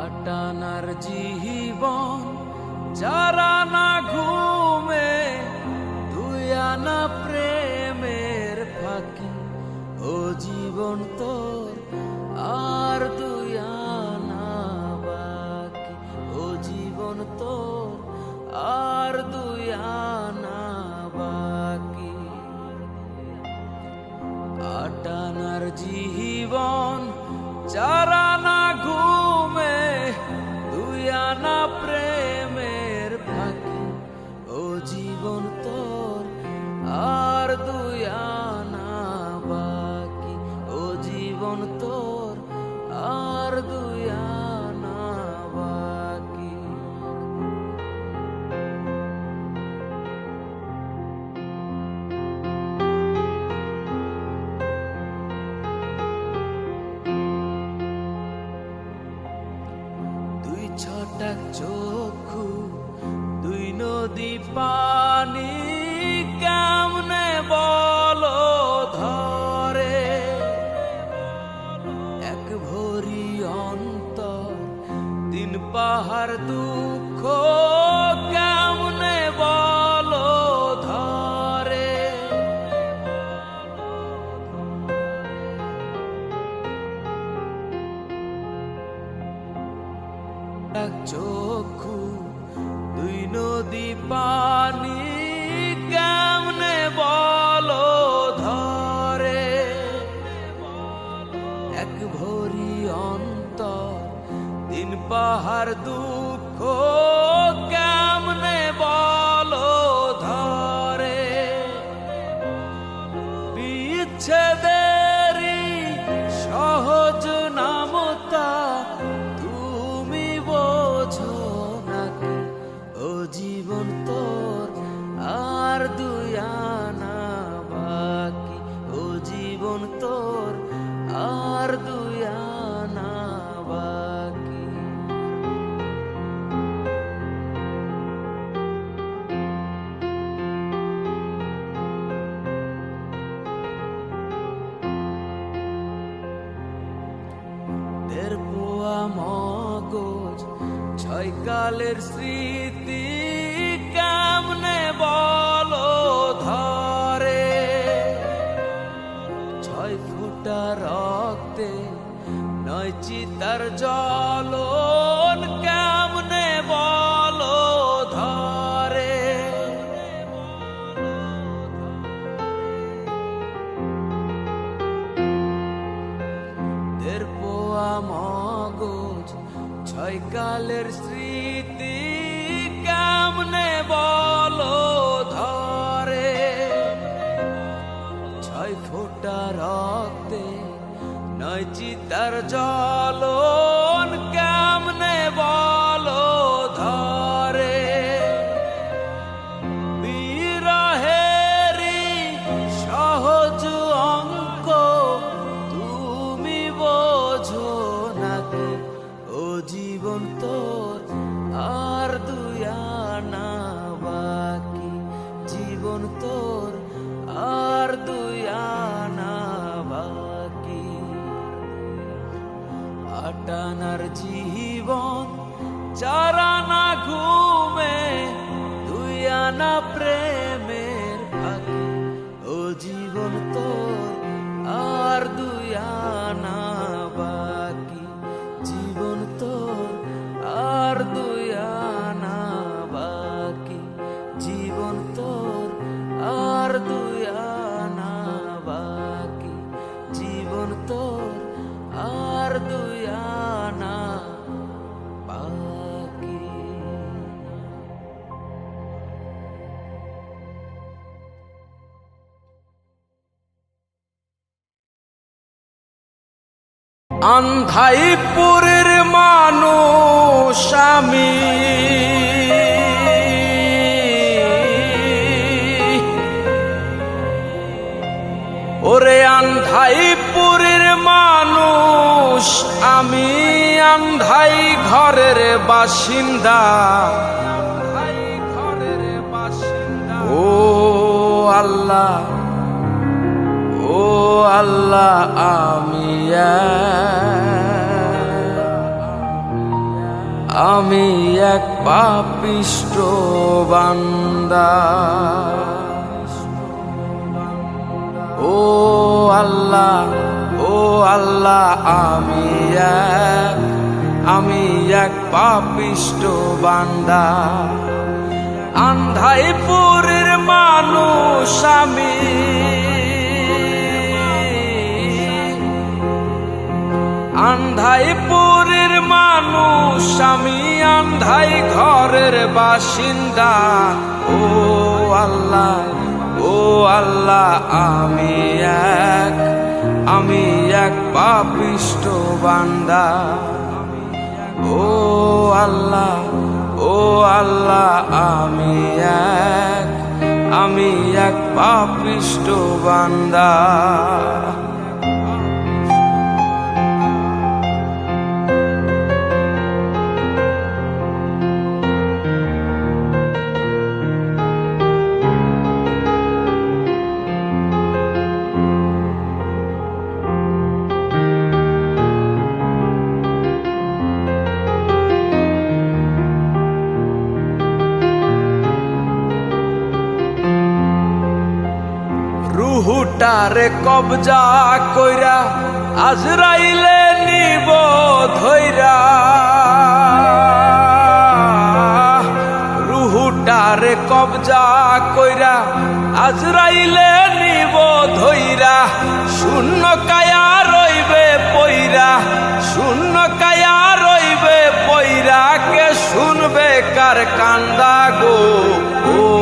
আটানার জীবন, যারা না ঘুমে দুই আনা প্রেমের ফাঁকি। ও জীবন তোর আর দুই আনা বাকি। ও জীবন তোর আর দুই আনা বাকি। আটানার জীবন চারা চক্ষু দুই নদী পানি এক চক্ষু দুই নদী পানি কেমনে বল ধরে? এক ভরি অন্ত দিন পাহাড় দুঃখ দের পোয়া মগজ, ছয় কালের স্মৃতি কেমনে বলো ধরে? ছয় ফুটা রক্তে নয় চিতার জলন কালের স্মৃতি কেমনে বলো ধরে? ছয় ফোটা রক্তে নয় চিতার জলন জীবন আন্ধাইপুরের মানুষ আমি। ওরে আন্ধাইপুরের মানুষ আমি আন্ধাই ঘরের বাসিন্দা। ও আল্লাহ। ও আল্লাহ, আমি। আমি এক পাপিষ্ট বান্দা ও আল্লাহ ও আল্লাহ, আমি আমি এক পাপিষ্ট বান্দা আন্ধাইপুরের মানুষ, আমি আন্ধাইপুরের মানুষ, আমি আন্ধাই ঘরের বাসিন্দা। ও আল্লাহ ও আল্লাহ, আমি এক আমি এক পাপিষ্ট বান্দা। ও আল্লাহ ও আল্লাহ, আমি এক আমি এক পাপিষ্ট বান্দা। রুহুটারে কবজা কইরা আজরাইলে নিব ধইরা রুহুটারে কবজা কইরা আজরাইলে নিব ধইরা শূন্য কায়া রইবে পইরা, শূন্য কায়া রইবে পইরা। কে শুনবে কার কান্দা গো? ও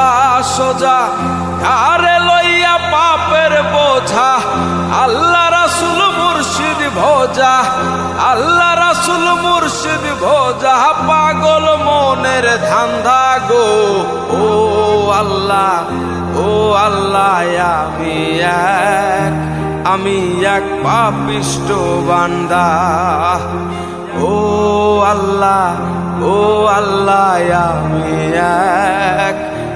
রাস্তা সোজা আহারে লইয়া পাপের বোঝা। আল্লাহ রাসুল মুর্শিদ ভোজা, আল্লাহ রাসুল মুর্শিদ ভোজা। পাগল মনের ধান্ধা গো, ও আল্লাহ ও আল্লাহ, আমি এক আমি এক পাপিষ্ট বান্দা। ও আল্লাহ ও আল্লাহ, আমি এক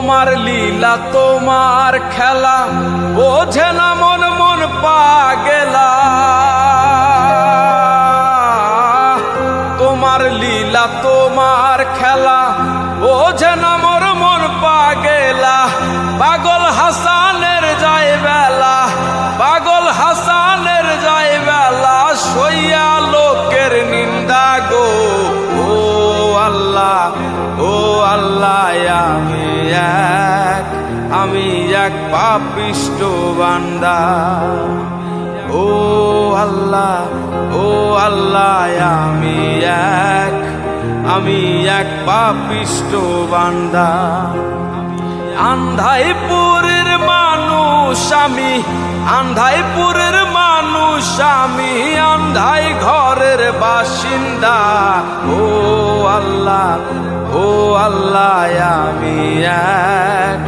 তোমার লীলা, তোমার খেলা, বোঝে না মন মন পা গেলা তোমার লীলা, তোমার খেলা, বোঝে না মোর মন পা গেলা পাগল হাসানের যায় বেলা, পাগল হাসানের যায় বেলা, সইয়া লোকের নিন্দা গো। পাপিষ্ট বান্দা। ও আল্লাহ ও আল্লাহ, আমি এক আমি এক পাপিষ্ট বান্দা। আন্ধাইপুরের মানুষ আমি, আন্ধাইপুরের মানুষ আমি, আন্ধাই ঘরের বাসিন্দা। ও আল্লাহ ও আল্লাহ, আমি এক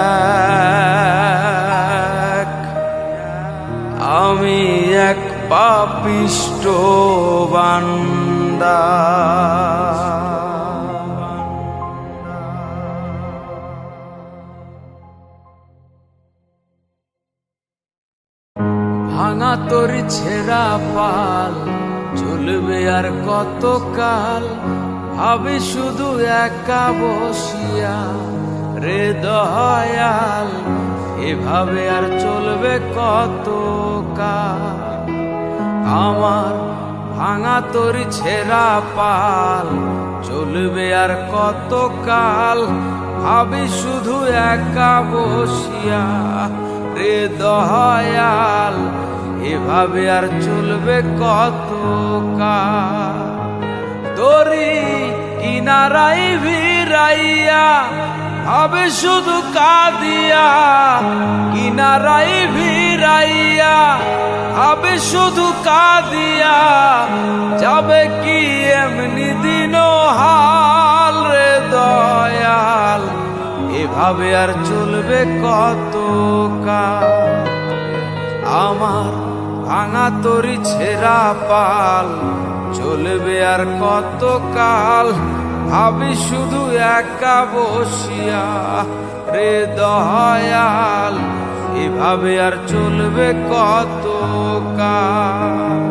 পাপিষ্ট বান্দা। ভাঙা তোর ছেঁড়া পাল, চলবে আর কত কাল ভাবে শুধু একা বসিয়া রে দয়াল, এভাবে আর চলবে কত কাল আমার ভাঙা তোর ছেঁড়া পাল, চলবে আর কত কাল ভাবি শুধু একা বসিয়া রে দয়াল, এভাবে আর চলবে কত কাল তোরি কিনারাই ভিড়াইয়া হবে শুধু কাদিয়া কিনারাই ভিড়াইয়া হবে শুধু কাদিয়া, যাবে কি এমনি দিন হাল রে দয়াল? এভাবে আর চলবে কত কাল? আমার ভাঙা তরি ছেঁড়া পাল, চলবে আর কত কাল? ভাবি শুধু একা বসিয়া রে দয়াল এভাবে আর চলবে কত কাল?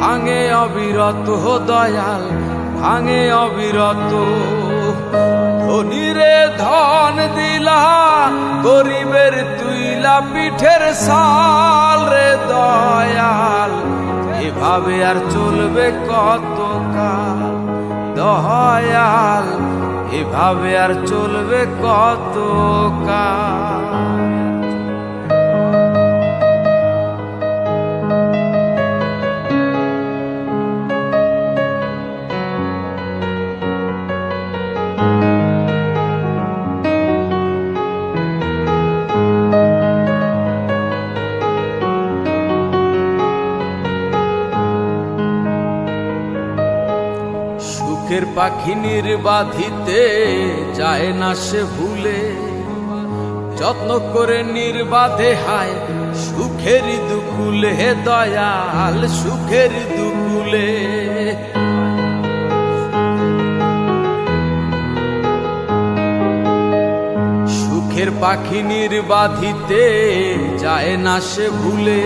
ভাঙে অবিরত দয়াল, ভাঙে অবিরত। ধনীরে ধন দিলা, গরিবের তুইলা পিঠের সাল রে দয়াল। এভাবে আর চলবে কত কাল দয়াল? এভাবে আর চলবে কত কাল পাখি নির্বাধিতে যায় না সে ভুলে। যত্ন করে নির্বাধে হায়, সুখের দুকুলে দয়াল, সুখের দুকুলে। সুখের পাখি নির্বাধিতে যায় না সে ভুলে।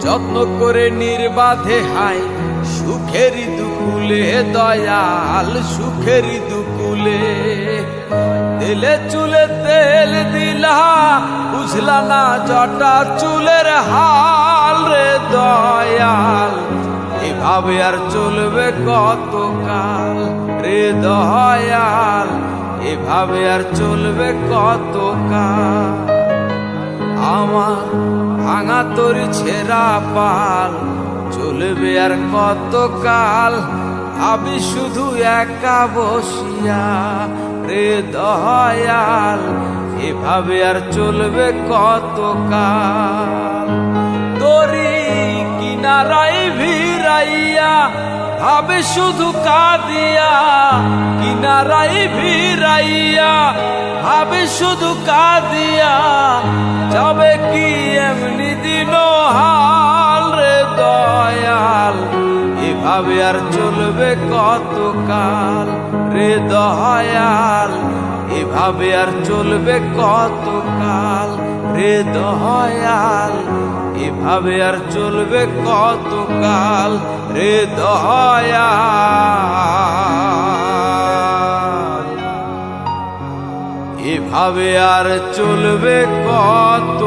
যত্ন করে নির্বাধে হায় সুখের দুকুলে, দয়াল সুখের দুকুলে। তেলে চুলে তেল দিলা, বুঝলা না জটা চুলের হাল রে দয়াল। এভাবে আর চলবে কত কাল রে দয়াল? এভাবে আর চলবে কত কাল আমার ভাঙা তোর ছেঁড়া পাল চলবে আর কতকাল? আমি শুধু একা বসিয়া রে দয়াল, এভাবে আর চলবে কত কাল তোরি কিনারাই ভিড়াইয়া, ভাবে শুধু কাদিয়া কিনারাই ভিড়াইয়া, ভাবে শুধু কাদিয়া, যাবে কি এমনি দিন হাল? রে দয়াল, এভাবে আর চলবে কতকাল? রে দয়াল, এভাবে আর চলবে কতকাল? রে দয়াল, এভাবে আর চলবে কতকাল? রে দয়াল, এভাবে আর চলবে কত